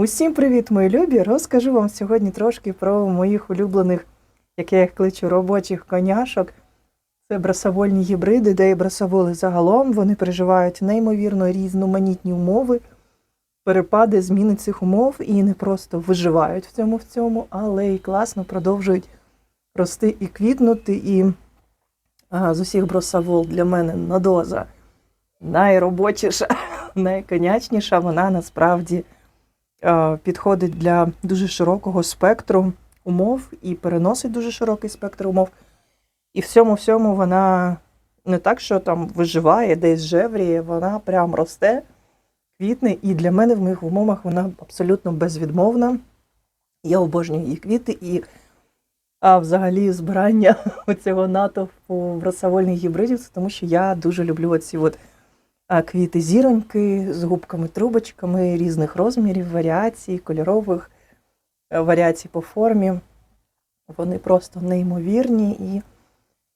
Усім привіт, мої любі! Розкажу вам сьогодні трошки про моїх улюблених, як я їх кличу, робочих коняшок. Це брасовольні гібриди, де і брасоволи загалом. Вони переживають неймовірно різноманітні умови, перепади, зміни цих умов і не просто виживають в цьому в цьому, але й класно продовжують рости і квітнути. І а, з усіх бросовол для мене надоза найробочіша, найконячніша. Вона насправді підходить для дуже широкого спектру умов і переносить дуже широкий спектр умов. І в цьому всьому вона не так, що там виживає, десь жевріє, вона прям росте, квітне. І для мене в моїх умовах вона абсолютно безвідмовна. Я обожнюю її квіти і а взагалі збирання цього натовпу бросовольних гібридів, це тому що я дуже люблю оці от квіти зіроньки з губками-трубочками різних розмірів, варіацій, кольорових е, варіацій по формі. Вони просто неймовірні і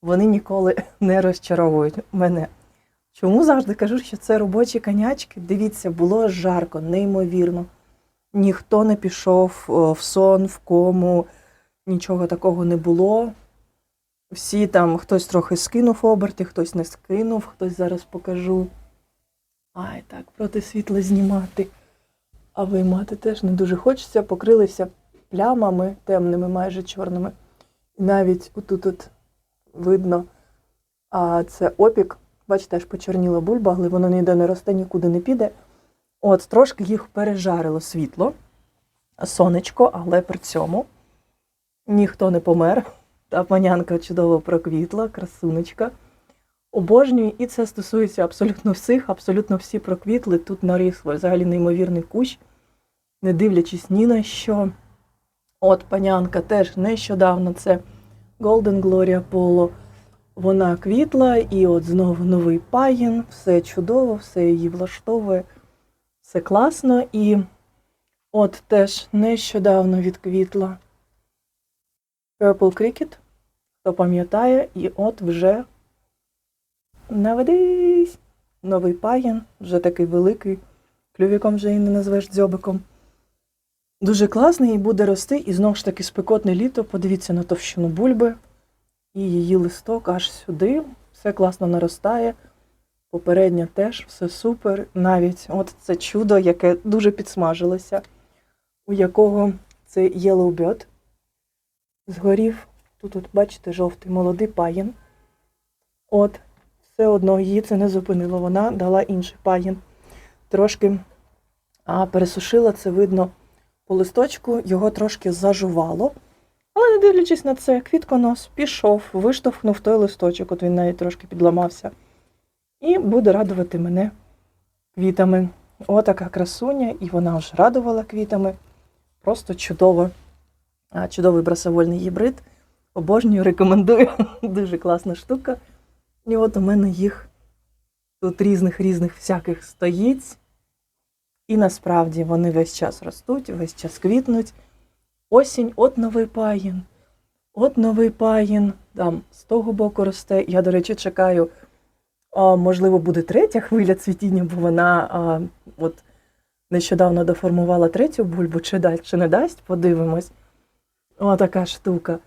вони ніколи не розчаровують мене. Чому завжди кажу, що це робочі конячки? Дивіться, було жарко, неймовірно. Ніхто не пішов в сон, в кому, нічого такого не було. Всі там хтось трохи скинув оберти, хтось не скинув, хтось зараз покажу. Ай, так, проти світла знімати. А виймати теж не дуже хочеться. Покрилися плямами темними, майже чорними. І навіть отут от видно, а це опік. Бачите, аж почорніла бульба, але воно ніде не росте, нікуди не піде. От, трошки їх пережарило світло, сонечко, але при цьому ніхто не помер. Та панянка чудово проквітла, красунечка. Обожнюю, і це стосується абсолютно всіх, абсолютно всі проквітли. Тут наріс взагалі неймовірний кущ, не дивлячись ні на що. От панянка теж нещодавно це Golden Gloria Polo. Вона квітла, і от знову новий пагін, все чудово, все її влаштовує, все класно. І от теж нещодавно відквітла Purple Cricket, хто пам'ятає, і от вже наведись. Новий пагін, вже такий великий, клювіком вже і не назвеш дзьобиком. Дуже класний і буде рости, і знову ж таки спекотне літо. Подивіться на товщину бульби і її листок аж сюди. Все класно наростає. Попередня теж все супер. Навіть от це чудо, яке дуже підсмажилося, у якого це Yellow Bird згорів. Тут, от, бачите, жовтий молодий пагін. От, все одно її це не зупинило. Вона дала інший пагін. Трошки а, пересушила, це видно по листочку, його трошки зажувало. Але не дивлячись на це, квітконос пішов, виштовхнув той листочок, от він навіть трошки підламався. І буде радувати мене квітами. Отака красуня, і вона вже радувала квітами. Просто чудово. Чудовий брасовольний гібрид. Обожнюю, рекомендую. Дуже класна штука. І от у мене їх тут різних різних всяких стоїть. І насправді вони весь час ростуть, весь час квітнуть. Осінь, от новий пагін, от новий пагін, там з того боку росте. Я, до речі, чекаю, можливо, буде третя хвиля цвітіння, бо вона от нещодавно доформувала третю бульбу, чи дасть, чи не дасть, подивимось. О, така штука.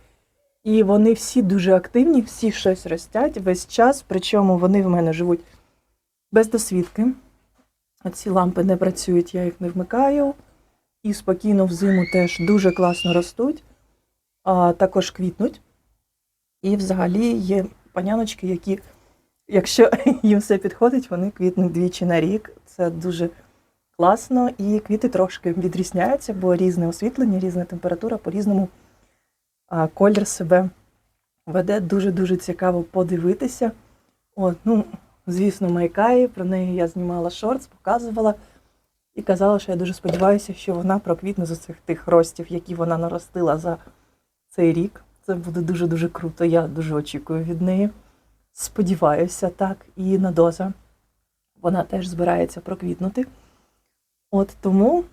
І вони всі дуже активні, всі щось ростять весь час, причому вони в мене живуть без досвідки. Ці лампи не працюють, я їх не вмикаю. І спокійно взиму теж дуже класно ростуть, а також квітнуть. І взагалі є паняночки, які, якщо їм все підходить, вони квітнуть двічі на рік. Це дуже класно. І квіти трошки відрізняються, бо різне освітлення, різна температура, по-різному колір себе веде. Дуже-дуже цікаво подивитися. От, ну, звісно, Майкає, про неї я знімала шортс, показувала. І казала, що я дуже сподіваюся, що вона проквітне з цих тих ростів, які вона наростила за цей рік. Це буде дуже-дуже круто. Я дуже очікую від неї. Сподіваюся, так. І надоза. Вона теж збирається проквітнути. От тому,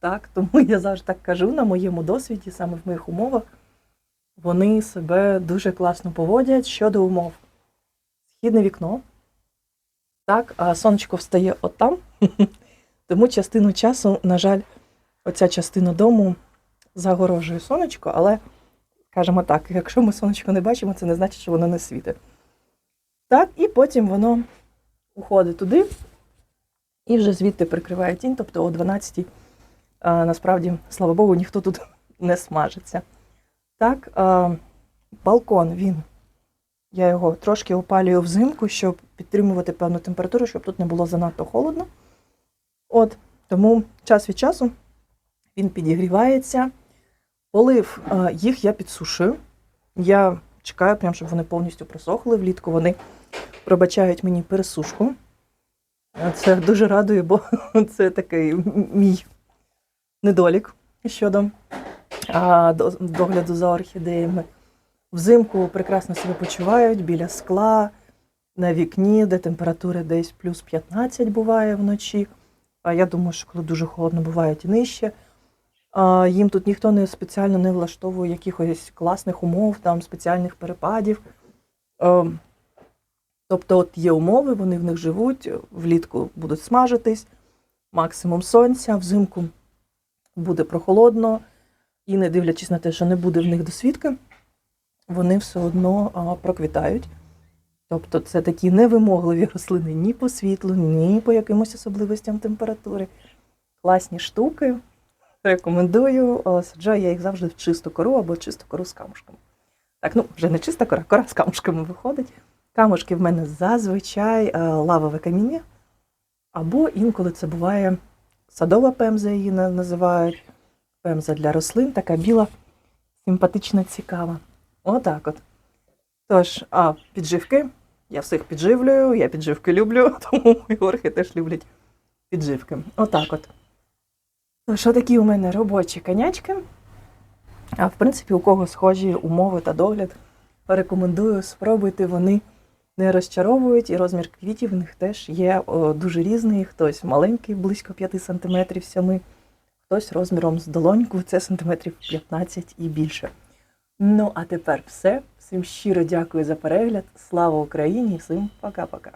так, тому я завжди так кажу на моєму досвіді, саме в моїх умовах, вони себе дуже класно поводять щодо умов. Східне вікно. Так, а сонечко встає отам. Тому частину часу, на жаль, оця частина дому загорожує сонечко, але, скажімо так, якщо ми сонечко не бачимо, це не значить, що воно не світить. Так, і потім воно уходить туди і вже звідти прикриває тінь, тобто о 12 а, насправді, слава Богу, ніхто тут не смажиться. Так, балкон він. Я його трошки опалюю взимку, щоб підтримувати певну температуру, щоб тут не було занадто холодно. От, тому час від часу він підігрівається. Полив їх я підсушую. Я чекаю, прям, щоб вони повністю просохли. Влітку вони пробачають мені пересушку. Це дуже радує, бо це такий мій недолік щодо догляду за орхідеями. Взимку прекрасно себе почувають біля скла, на вікні, де температура десь плюс 15 буває вночі. А я думаю, що коли дуже холодно, бувають і нижче. Їм тут ніхто не спеціально не влаштовує якихось класних умов, там спеціальних перепадів. Тобто, от є умови, вони в них живуть, влітку будуть смажитись, максимум сонця, взимку буде прохолодно, і не дивлячись на те, що не буде в них досвідки, вони все одно проквітають. Тобто це такі невимогливі рослини ні по світлу, ні по якимось особливостям температури. Класні штуки. Рекомендую. Саджаю я їх завжди в чисту кору або чисту кору з камушками. Так, ну вже не чиста кора, кора з камушками виходить. Камушки в мене зазвичай лавове каміння, або інколи це буває садова пемза, її на- називають. Пемза для рослин, така біла, симпатична, цікава. Отак от. Тож, а підживки. Я всіх підживлюю, я підживки люблю, тому і орхи теж люблять підживки. Отак от. Тож, такі у мене робочі конячки. А в принципі, у кого схожі умови та догляд, рекомендую, спробуйте, вони не розчаровують, і розмір квітів в них теж є дуже різний. Хтось маленький, близько 5 см 7 хтось розміром з долоньку, це сантиметрів 15 і більше. Ну, а тепер все. Всім щиро дякую за перегляд. Слава Україні! Всім пока-пока.